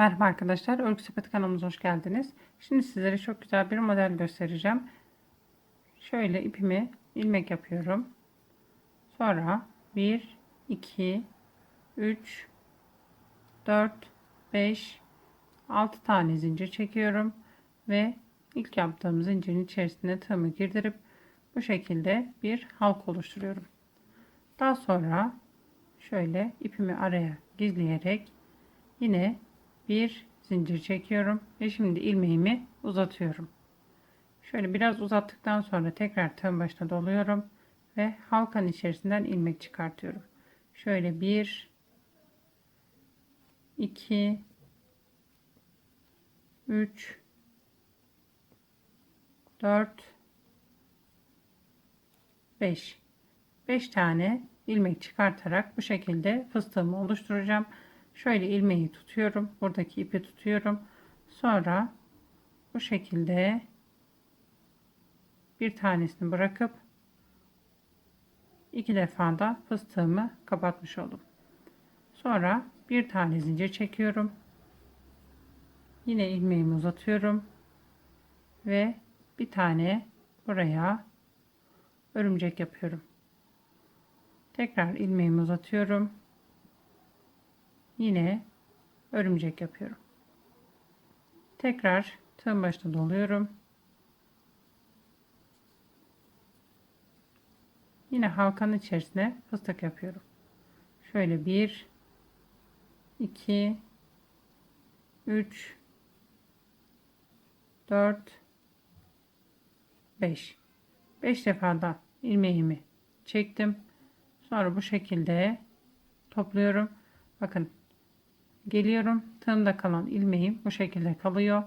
Merhaba arkadaşlar, Örgü Sepeti kanalımıza hoş geldiniz. Şimdi sizlere çok güzel bir model göstereceğim. Şöyle ipimi ilmek yapıyorum. Sonra 1, 2, 3, 4, 5, 6 tane zincir çekiyorum. Ve ilk yaptığım zincirin içerisine tığımı girdirip bu şekilde bir halk oluşturuyorum. Daha sonra şöyle ipimi araya gizleyerek yine bir zincir çekiyorum ve şimdi ilmeğimi uzatıyorum. Şöyle biraz uzattıktan sonra tekrar tığın başına doluyorum ve halkanın içerisinden ilmek çıkartıyorum. Şöyle bir, iki, üç, dört, beş. Beş tane ilmek çıkartarak bu şekilde fıstığımı oluşturacağım. Şöyle ilmeği tutuyorum. Buradaki ipi tutuyorum. Sonra bu şekilde bir tanesini bırakıp iki defa da fıstığımı kapatmış oldum. Sonra bir tane zincir çekiyorum. Yine ilmeğimi uzatıyorum. Ve bir tane buraya örümcek yapıyorum. Tekrar ilmeğimi uzatıyorum yine örümcek yapıyorum. Tekrar tığın başına doluyorum. Yine halkanın içerisine fıstık yapıyorum. Şöyle 1 2 3 4 5 5 defa da ilmeğimi çektim. Sonra bu şekilde topluyorum. Bakın geliyorum. Tığımda kalan ilmeğim bu şekilde kalıyor.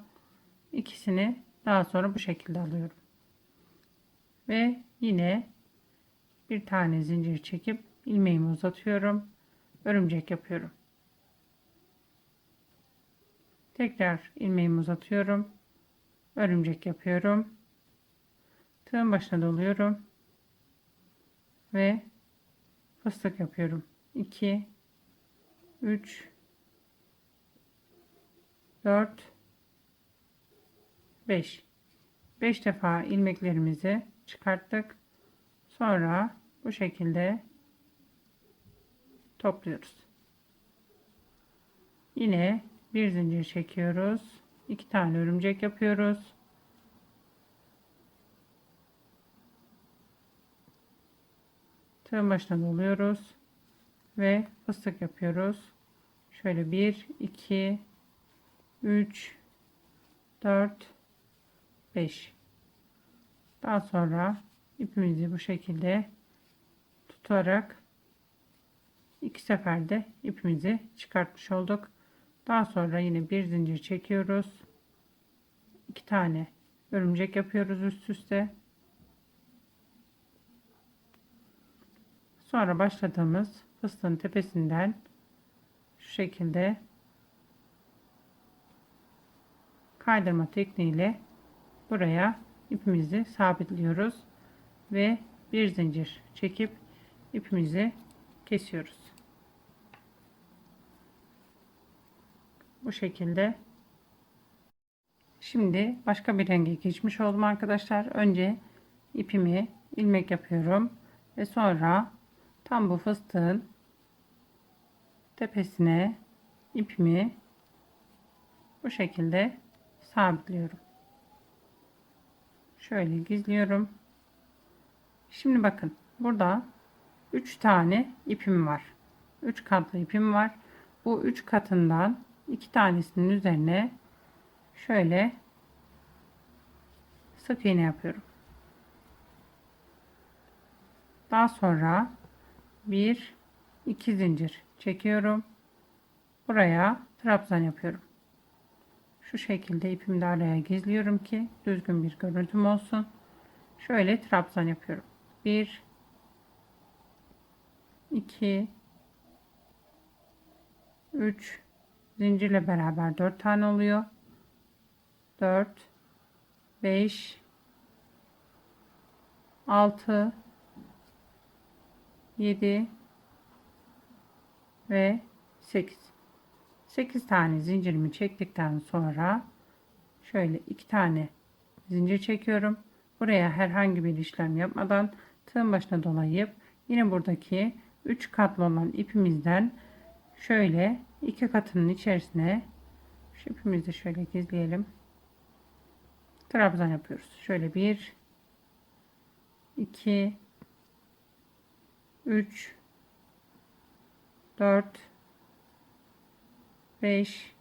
İkisini daha sonra bu şekilde alıyorum. Ve yine bir tane zincir çekip ilmeğimi uzatıyorum. Örümcek yapıyorum. Tekrar ilmeğimi uzatıyorum. Örümcek yapıyorum. Tığın başına doluyorum. Ve fıstık yapıyorum. 2 3 4 5 5 defa ilmeklerimizi çıkarttık. Sonra bu şekilde topluyoruz. Yine bir zincir çekiyoruz. iki tane örümcek yapıyoruz. Tığın başına doluyoruz ve fıstık yapıyoruz. Şöyle 1 2 3 4 5 daha sonra ipimizi bu şekilde tutarak iki seferde ipimizi çıkartmış olduk. Daha sonra yine bir zincir çekiyoruz. İki tane örümcek yapıyoruz üst üste. Sonra başladığımız fıstığın tepesinden şu şekilde kaydırma tekniğiyle buraya ipimizi sabitliyoruz ve bir zincir çekip ipimizi kesiyoruz. Bu şekilde şimdi başka bir renge geçmiş oldum arkadaşlar. Önce ipimi ilmek yapıyorum ve sonra tam bu fıstığın tepesine ipimi bu şekilde sabitliyorum. Şöyle gizliyorum. Şimdi bakın burada 3 tane ipim var. 3 katlı ipim var. Bu 3 katından 2 tanesinin üzerine şöyle sık iğne yapıyorum. Daha sonra bir iki zincir çekiyorum. Buraya trabzan yapıyorum. Şu şekilde ipimi araya gizliyorum ki düzgün bir görüntüm olsun. Şöyle trabzan yapıyorum. 1 2 3 zincirle beraber 4 tane oluyor. 4 5 6 7 ve 8 8 tane zincirimi çektikten sonra şöyle 2 tane zincir çekiyorum. Buraya herhangi bir işlem yapmadan tığın başına dolayıp yine buradaki 3 katlı olan ipimizden şöyle iki katının içerisine şu ipimizi şöyle gizleyelim. Trabzan yapıyoruz. Şöyle 1 2 3 4 5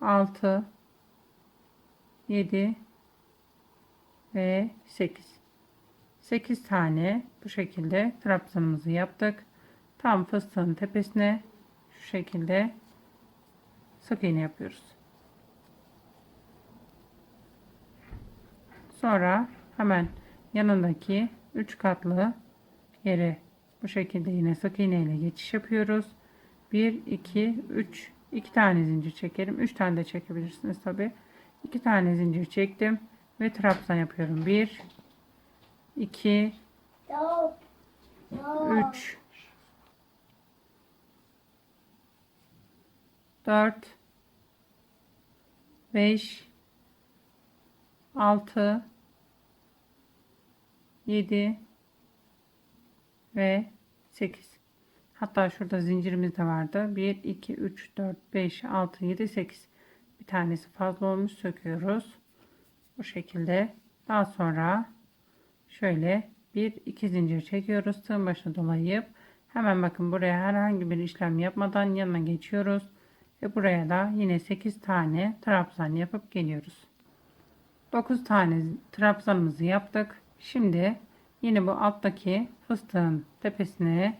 6 7 ve 8 8 tane bu şekilde trabzanımızı yaptık. Tam fıstığın tepesine şu şekilde sık iğne yapıyoruz. Sonra hemen yanındaki 3 katlı yere bu şekilde yine sık iğne ile geçiş yapıyoruz 1 2 3 2 tane zincir çekerim. 3 tane de çekebilirsiniz tabi 2 tane zincir çektim ve trabzan yapıyorum. 1 2 3 4 5 6 7 ve 8 hatta şurada zincirimiz de vardı. 1 2 3 4 5 6 7 8 bir tanesi fazla olmuş söküyoruz. Bu şekilde. Daha sonra şöyle bir iki zincir çekiyoruz. Tığın başına dolayıp hemen bakın buraya herhangi bir işlem yapmadan yanına geçiyoruz. Ve buraya da yine 8 tane trabzan yapıp geliyoruz. 9 tane trabzanımızı yaptık. Şimdi yine bu alttaki fıstığın tepesine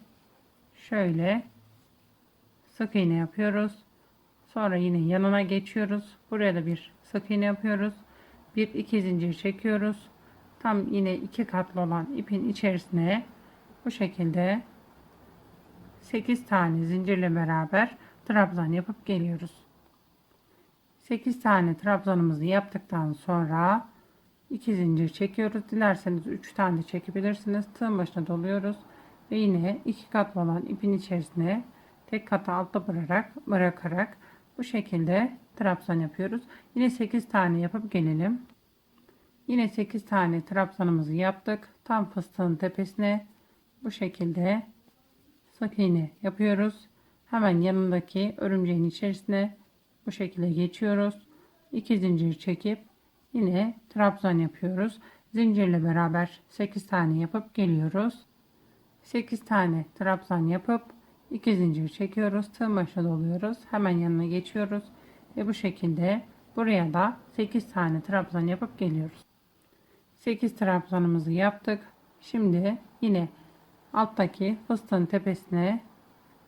şöyle sık iğne yapıyoruz. Sonra yine yanına geçiyoruz. Buraya da bir sık iğne yapıyoruz. Bir iki zincir çekiyoruz. Tam yine iki katlı olan ipin içerisine bu şekilde 8 tane zincirle beraber trabzan yapıp geliyoruz. 8 tane trabzanımızı yaptıktan sonra 2 zincir çekiyoruz. Dilerseniz 3 tane de çekebilirsiniz. Tığın başına doluyoruz ve yine iki katlı olan ipin içerisine tek katı altta bırakarak, bırakarak bu şekilde trabzan yapıyoruz yine 8 tane yapıp gelelim Yine 8 tane trabzanımızı yaptık. Tam fıstığın tepesine bu şekilde sık iğne yapıyoruz. Hemen yanındaki örümceğin içerisine bu şekilde geçiyoruz. 2 zincir çekip yine trabzan yapıyoruz. Zincirle beraber 8 tane yapıp geliyoruz. 8 tane trabzan yapıp 2 zincir çekiyoruz. Tığ başına doluyoruz. Hemen yanına geçiyoruz. Ve bu şekilde buraya da 8 tane trabzan yapıp geliyoruz. 8 trabzanımızı yaptık. Şimdi yine alttaki fıstığın tepesine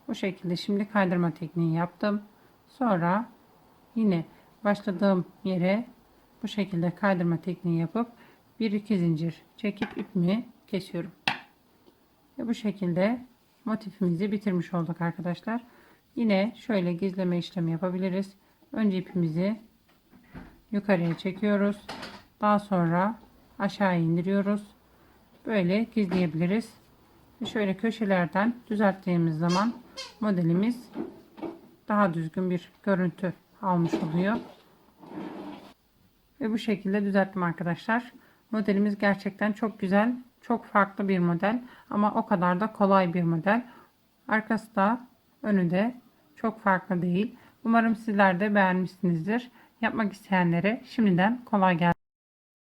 bu şekilde şimdi kaydırma tekniği yaptım. Sonra yine başladığım yere bu şekilde kaydırma tekniği yapıp bir iki zincir çekip ipimi kesiyorum. Ve bu şekilde motifimizi bitirmiş olduk arkadaşlar. Yine şöyle gizleme işlemi yapabiliriz. Önce ipimizi yukarıya çekiyoruz. Daha sonra aşağı indiriyoruz. Böyle gizleyebiliriz. Şöyle köşelerden düzelttiğimiz zaman modelimiz daha düzgün bir görüntü almış oluyor. Ve bu şekilde düzelttim arkadaşlar. Modelimiz gerçekten çok güzel. Çok farklı bir model. Ama o kadar da kolay bir model. Arkası da önü de çok farklı değil. Umarım sizler de beğenmişsinizdir. Yapmak isteyenlere şimdiden kolay gelsin.